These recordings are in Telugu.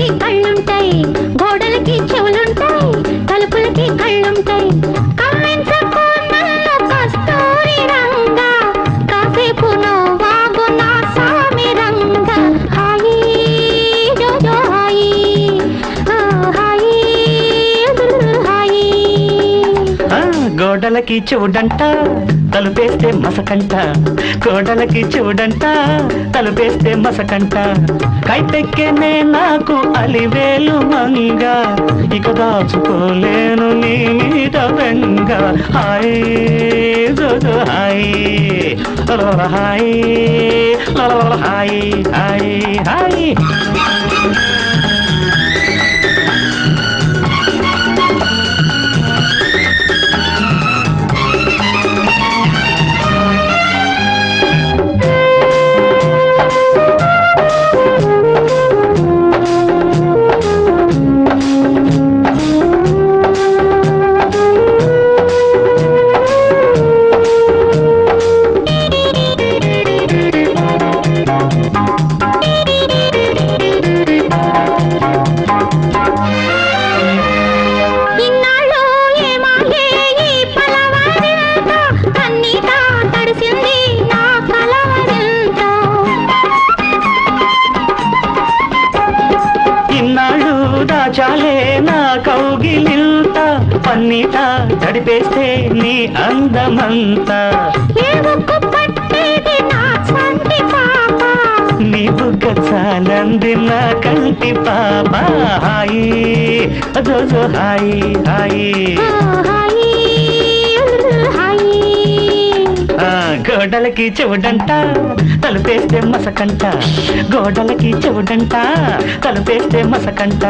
கட்டி தள்ள కోడలకి చూడంట తలుపేస్తే మసకంట. కోడలకి చూడంట తలుపేస్తే మసకంట. కైపెక్కేనే నాకు అలివేలు మంగ ఇక దాచుకోలేను నీ మీద బెంగ hi Jojo hi. Hi. Hi hi hi. పన్నీట తడిపేస్తే నీ అందమంతా. నా బుగ్గ చాలంది నా కంటి పాప. హాయి జోజో హాయి హాయి. గోడలకి చెవుడంట తలుపేస్తే మసకంట. గోడలకి చెవుడంట తలుపేస్తే మసకంట.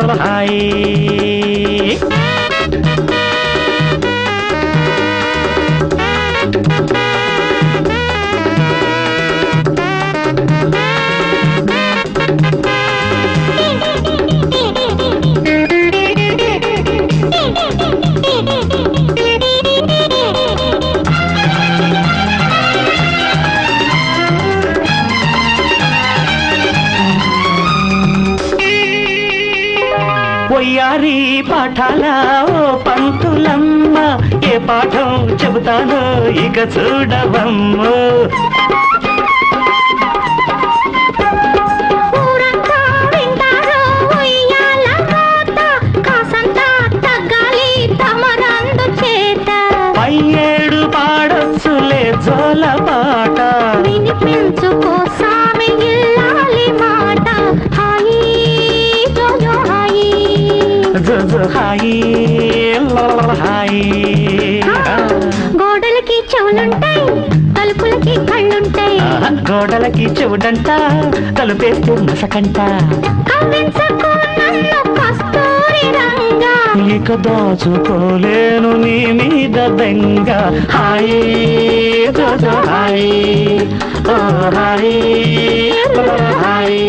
आई హాయ్ పొయ్యారి పాఠాల ఓ పంతులమ్మ. ఏ పాఠం చెబుతానో ఇక చూడవమ్ము. ఊరంతా వింటారు ఉయ్యాల మోత కాసంతా తగ్గాలి తమరందు చేత. పై ఏడు పాడొచ్చులే జోల పాట. వినిపించుకో హాయి హాయి గోడలకి చెవులుంటాయి తలుపులకి కళ్ళుంటాయి గోడలకి చెవుడంట తలుపేస్తే మసకంట ఇక దాచుకోలేను నీ మీద బెంగ హాయి జోజో హాయి హాయి హాయి